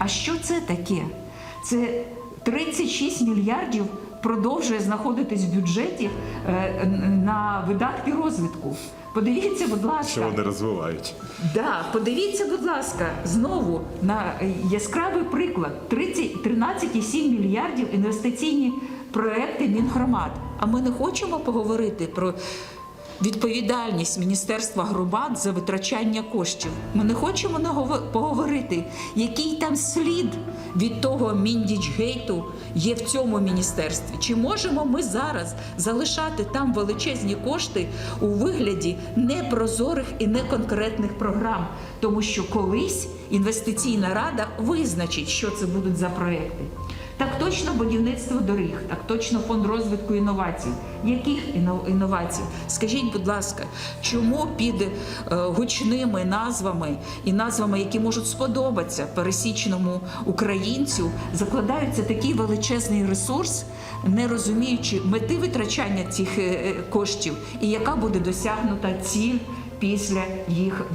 А що це таке? Це 36 мільярдів продовжує знаходитись в бюджеті е, на видатки розвитку. Подивіться, будь ласка. Що вони розвивають? Да, подивіться, будь ласка, знову на яскравий приклад: 30 13,7 мільярдів інвестиційні проекти Мінгромад. А ми не хочемо поговорити про відповідальність Міністерства громад за витрачання коштів. Ми не хочемо поговорити, який там слід від того Міндічгейту є в цьому міністерстві. Чи можемо ми зараз залишати там величезні кошти у вигляді непрозорих і неконкретних програм? Тому що колись інвестиційна рада визначить, що це будуть за проекти. Так точно будівництво доріг, так точно фонд розвитку інновацій. Яких інновацій? Скажіть, будь ласка, чому під е, гучними назвами і назвами, які можуть сподобатися пересічному українцю, закладаються такий величезний ресурс, не розуміючи мети витрачання цих е, е, коштів і яка буде досягнута ціль після їх?